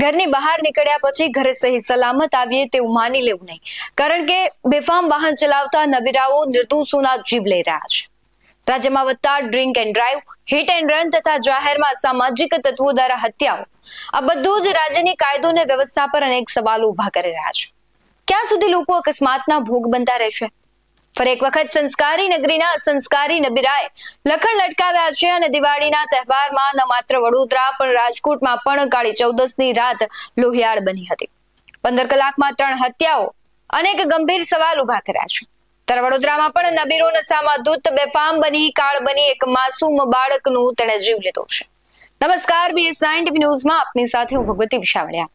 ઘરની બહાર નીકળ્યા પછી ઘરે સહી સલામત આવીએ તેવું માની લેવું નહીં. કારણ કે બેફામ વાહન ચલાવતા નબીરાઓ નિર્દોષોના જીવ લઈ રહ્યા છે. રાજ્યમાં વધતા drink and drive, hit and run તથા જાહેરમાં સામાજિક તત્વો દ્વારા હત્યાઓ. આ બધું જ રાજ્યની કાયદો અને વ્યવસ્થા પર અનેક સવાલો ઊભા કરી રહ્યા છે. ક્યાં સુધી લોકો અકસ્માતના ભોગ બનતા રહેશે? ફરી એક વખત સંસ્કારી નગરીના સંસ્કારી નબીરાએ લખણ લટકાવ્યા છે અને દિવાળીના તહેવારમાં ન માત્ર વડોદરા, પણ રાજકોટમાં પણ કાળી ચૌદસની રાત લોહિયાળ બની હતી. પંદર કલાકમાં ત્રણ હત્યાઓ અનેક ગંભીર સવાલ ઊભા કર્યા છે. ત્યારે વડોદરામાં પણ નબીરો નશામાં ધૂત, બેફામ બની, કાળ બની એક માસૂમ બાળકનું તેણે જીવ લીધો છે. નમસ્કાર બીએસ નાઇન ટીવી ન્યૂઝમાં આપની સાથે હું ભગવતી વિશાવડિયા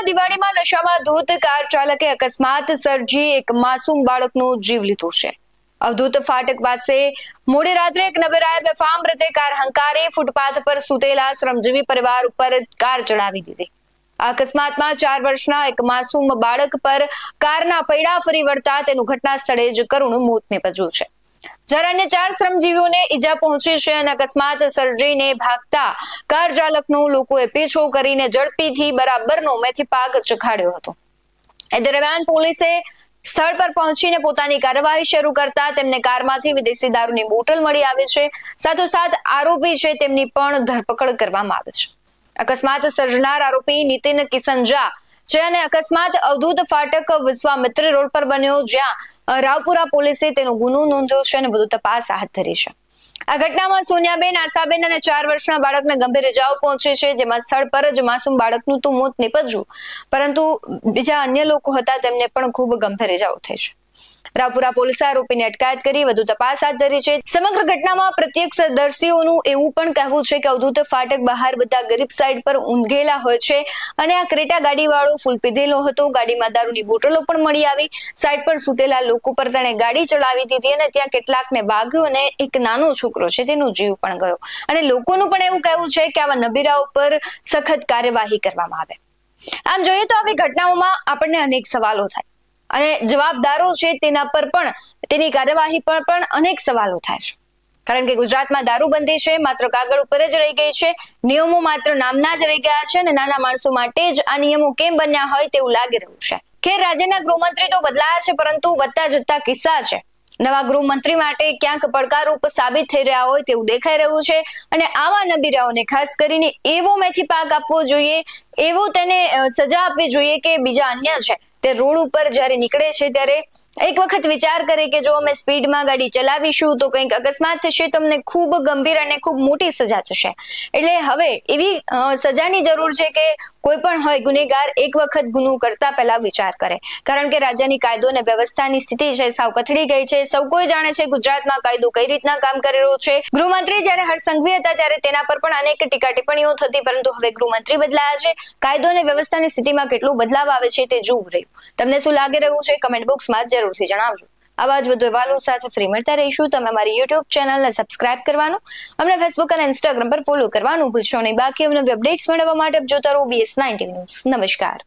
વડોદરામાં દિવાળીમાં નશામાં ધૂત કાર ચાલકે અકસ્માત સર્જી એક માસૂમ બાળકનો જીવ લીધો છે. અવધૂત ફાટક પાસે મોડી રાત્રે એક નબેરાએ બેફામ રીતે કાર હંકારી ફૂટપાથ પર સૂતેલા શ્રમજીવી પરિવાર ઉપર કાર ચડાવી દીધી. અકસ્માતમાં ચાર વર્ષના એક માસૂમ બાળક પર કારના પૈડા ફરી વળતા તેનું ઘટના સ્થળે જ કરુણ મોત નિપજ્યું છે. જ્યારે અન્ય ચાર શ્રમજીવીઓને ઈજા પહોંચી છે અને અકસ્માત સર્જીને ભાગતા કાર ચાલકનો લોકોએ પીછો કરીને ઝડપીથી બરાબરનો મેથી પાક ચખાડ્યો હતો. એ દરમિયાન પોલીસે સ્થળ પર પહોંચીને પોતાની કાર્યવાહી શરૂ કરતા તેમને કારમાંથી વિદેશી દારૂની બોટલ મળી આવી છે. સાથોસાથ આરોપી છે તેમની પણ ધરપકડ કરવામાં આવી છે. અકસ્માત સર્જનાર આરોપી નીતિન ઝા છે અને અકસ્માત અવધૂત ફાટક વિશ્વામિત્ર રોડ પર બન્યો, જ્યાં રાવપુરા પોલીસે તેનો ગુનો નોંધ્યો છે અને વધુ તપાસ હાથ ધરી છે. આ ઘટનામાં સોનિયાબેન, આશાબેન અને ચાર વર્ષના બાળકને ગંભીર ઇજાઓ પહોંચી છે, જેમાં સ્થળ પર જ માસૂમ બાળકનું તો મોત નીપજ્યું. પરંતુ બીજા અન્ય લોકો હતા, તેમને પણ ખૂબ ગંભીર ઇજાઓ થઈ છે. રાવપુરા પોલીસે આરોપીની અટકાયત કરી, વધુ તપાસ હાથ ધરી છે. સમગ્ર ઘટનામાં પ્રત્યક્ષદર્શીઓનું એવું પણ કહેવું છે કે અવધૂત ફાટક બહાર બધા ગરીબ સાઈડ પર ઊંઘેલા હોય છે અને આ ક્રેટા ગાડીવાળો ફૂલ પીધેલો હતો. ગાડીમાં દારૂની બોટલો પણ મળી આવી. સાઈડ પર સૂતેલા લોકો પર તેણે ગાડી ચલાવી દીધી અને ત્યાં કેટલાકને વાગ્યો અને એક નાનો છોકરો છે તેનો જીવ પણ ગયો. અને લોકોનું પણ એવું કહેવું છે કે આવા નબીરાઓ પર સખત કાર્યવાહી કરવામાં આવે. આમ જોઈએ તો આવી ઘટનાઓમાં આપણને અનેક સવાલો થાય. અને જવાબદારો છે તેના પર પણ તેની કાર્યવાહી પર પણ અનેક સવાલો થાય છે. કારણ કે ગુજરાતમાં દારૂબંધી છે, માત્ર કાગળ ઉપર જ રહી ગઈ છે, નિયમો માત્ર નામના જ રહી ગયા છે અને નાના માણસો માટે જ આ નિયમો કેમ બન્યા હોય તેવું લાગી રહ્યું છે. ખેર રાજ્યના ગૃહમંત્રી તો બદલાયા છે, પરંતુ વધતા જતા કિસ્સા છે. નવા ગૃહમંત્રી માટે ક્યાંક પડકારરૂપ સાબિત થઈ રહ્યા હોય તેવું દેખાઈ રહ્યું છે અને આવા નબીરાઓને ખાસ કરીને એવો મેથી પાક આપવો જોઈએ, એવો તેને સજા આપવી જોઈએ કે બીજા અન્ય છે. તે રોડ ઉપર જ્યારે નીકળે છે ત્યારે એક વખત વિચાર કરે કે જો અમે સ્પીડમાં ગાડી ચલાવીશું તો કંઈક અકસ્માત થશે, તો અમને ખૂબ ગંભીર અને ખૂબ મોટી સજા થશે. એટલે હવે એવી સજાની જરૂર છે કે કોઈ પણ હોય, ગુનેગાર એક વખત ગુનો કરતા પહેલા વિચાર કરે. કારણ કે રાજ્યની કાયદો અને વ્યવસ્થાની સ્થિતિ છે, સાવ કથળી ગઈ છે. સૌ કોઈ જાણે છે ગુજરાતમાં કાયદો કઈ રીતના કામ કરી રહ્યો છે. ગૃહમંત્રી જ્યારે હર્ષસંઘવી હતા ત્યારે તેના પર પણ અનેક ટીકા ટિપ્પણીઓ થતી, પરંતુ હવે ગૃહમંત્રી બદલાયા છે. કાયદો અને વ્યવસ્થાની સ્થિતિમાં કેટલો બદલાવ આવે છે તે જોવું રહ્યું. તમને શું લાગી રહ્યું છે કમેન્ટ બોક્સમાં જરૂરથી જણાવજો. આવા જ વધુ અહેવાલો સાથે ફ્રી મળતા રહીશું. તમે અમારી યુટ્યુબ ચેનલને સબસ્ક્રાઇબ કરવાનું, અમને ફેસબુક અને ઇન્સ્ટાગ્રામ પર ફોલો કરવાનું ભૂલશો નહીં. બાકી અમને અપડેટ્સ મેળવવા માટે જોતા રહો બીએસ નાઇન્ટી ન્યૂઝ નમસ્કાર.